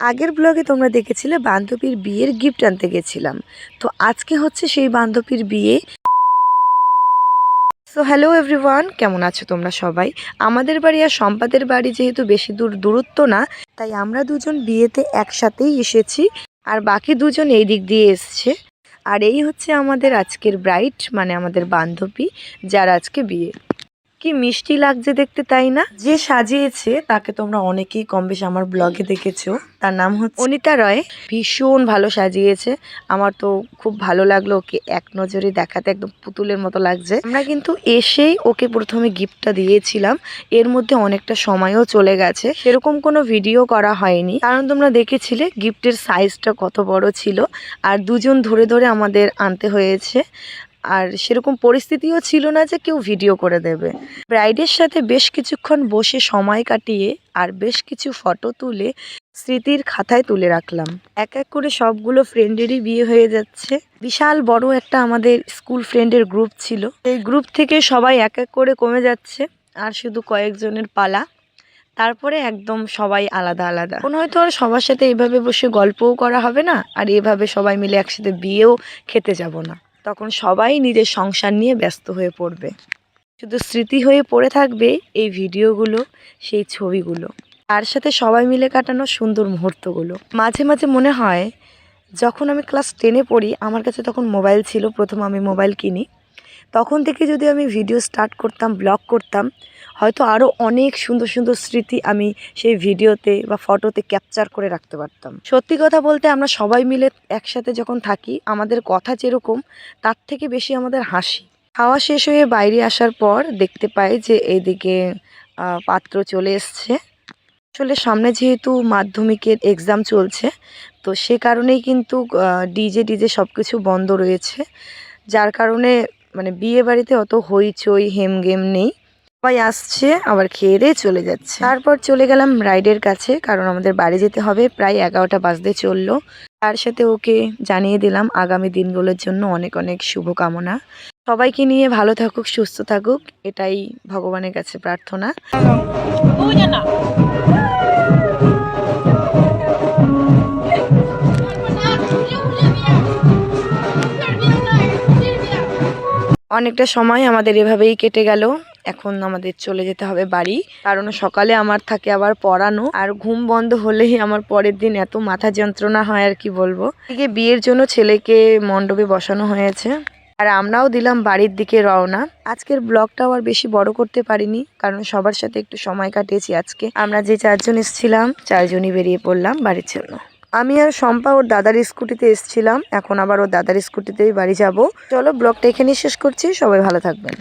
আগের ব্লগে তোমরা দেখেছিলে বান্ধবীর বিয়ের গিফট আনতে গেছিলাম। তো আজকে হচ্ছে সেই বান্ধবীর বিয়ে। সো হ্যালো এভরিওয়ান কেমন আছো তোমরা সবাই? আমাদের বাড়ি আর সম্পাদের বাড়ি যেহেতু বেশি দূর দূরত্ব না, তাই আমরা দুজন বিয়েতে একসাথেই এসেছি, আর বাকি দুজন এই দিক দিয়ে এসছে। আর এই হচ্ছে আমাদের আজকের ব্রাইট মানে আমাদের বান্ধবী, যার আজকে বিয়ে। কি মিষ্টি লাগছে দেখতে তাই না? যে সাজিয়েছে তাকে তোমরা অনেকেই কম বেশি আমার ব্লগে দেখেছ। তার নাম হচ্ছে অনিতা রয়। ভীষণ ভালো সাজিয়েছে। আমার তো খুব ভালো লাগল ওকে এক নজরে দেখাতে, একদম পুতুলের মতো লাগছে। আমরা কিন্তু এসেই ওকে প্রথমে গিফটটা দিয়েছিলাম। এর মধ্যে অনেকটা সময়ও চলে গেছে। সেরকম কোনো ভিডিও করা হয়নি। কারণ তোমরা দেখেছিলে গিফটের সাইজটা কত বড় ছিল। আর দুজন ধরে ধরে আমাদের আনতে হয়েছে। আর সেরকম পরিস্থিতিও ছিল না যে কেউ ভিডিও করে দেবে। ব্রাইডের সাথে বেশ কিছুক্ষণ বসে সময় কাটিয়ে আর বেশ কিছু ফটো তুলে স্মৃতির খাতায় তুলে রাখলাম। এক এক করে সবগুলো ফ্রেন্ডেরই বিয়ে হয়ে যাচ্ছে। বিশাল বড় একটা আমাদের স্কুল ফ্রেন্ডের গ্রুপ ছিল। এই গ্রুপ থেকে সবাই এক এক করে কমে যাচ্ছে আর শুধু কয়েকজনের পালা। তারপরে একদম সবাই আলাদা আলাদা। কোনো হয়তো আর সবার সাথে এইভাবে বসে গল্পও করা হবে না, আর এভাবে সবাই মিলে একসাথে বিয়েও খেতে যাব না। তখন সবাই নিজের সংসার নিয়ে ব্যস্ত হয়ে পড়বে। শুধু স্মৃতি হয়ে পড়ে থাকবে এই ভিডিওগুলো, সেই ছবিগুলো। তার সাথে সবাই মিলে কাটানো সুন্দর মুহূর্তগুলো। মাঝে মাঝে মনে হয়, যখন আমি ক্লাস টেনে পড়ি, আমার কাছে তখন মোবাইল ছিল, প্রথম আমি মোবাইল কিনি। তখন থেকে যদি আমি ভিডিও স্টার্ট করতাম ব্লগ করতাম, হয়তো আরও অনেক সুন্দর সুন্দর স্মৃতি আমি সেই ভিডিওতে বা ফটোতে ক্যাপচার করে রাখতে পারতাম। সত্যি কথা বলতে আমরা সবাই মিলে একসাথে যখন থাকি, আমাদের কথা যেরকম, তার থেকে বেশি আমাদের হাসি। খাওয়া শেষ হয়ে বাইরে আসার পর দেখতে পাই যে এইদিকে পাত্র চলে এসছে। আসলে সামনে যেহেতু মাধ্যমিকের এক্সাম চলছে, তো সে কারণেই কিন্তু ডিজে ডিজে সব কিছু বন্ধ রয়েছে। যার কারণে মানে বিয়ে বাড়িতে অত হইচই, হেমগেম নেই। সবাই আসছে, আবার খেয়ে দিয়ে চলে যাচ্ছে। তারপর চলে গেলাম রাইডের কাছে, কারণ আমাদের বাড়ি যেতে হবে। প্রায় এগারোটা বাজতে চলল। তার সাথে ওকে জানিয়ে দিলাম, আগামী দিনগুলোর জন্য অনেক অনেক শুভকামনা। সবাইকে নিয়ে ভালো থাকুক, সুস্থ থাকুক, এটাই ভগবানের কাছে প্রার্থনা। অনেকটা সময় আমাদের এভাবেই কেটে গেল। এখন আমাদের চলে যেতে হবে বাড়ি। কারণ সকালে আমার থাকে আবার পড়ানো। আর ঘুম বন্ধ হলেই আমার পরের দিন এত মাথা যন্ত্রণা হয় আর কি বলব। এদিকে বিয়ের জন্য ছেলেকে মণ্ডপে বসানো হয়েছে। আর আমরাও দিলাম বাড়ির দিকে রওনা। আজকের ব্লগটাও আর বেশি বড় করতে পারিনি। কারণ সবার সাথে একটু সময় কাটিয়েছি আজকে। আমরা যে চারজন এসেছিলাম, চারজনই বেরিয়ে পড়লাম বাড়ির জন্য। আমি আর শম্পা ওর দাদার স্কুটিতে এসছিলাম, এখন আবার ওর দাদার স্কুটিতেই বাড়ি যাব। চলো ব্লগটা এখানেই শেষ করছি, সবাই ভালো থাকবেন।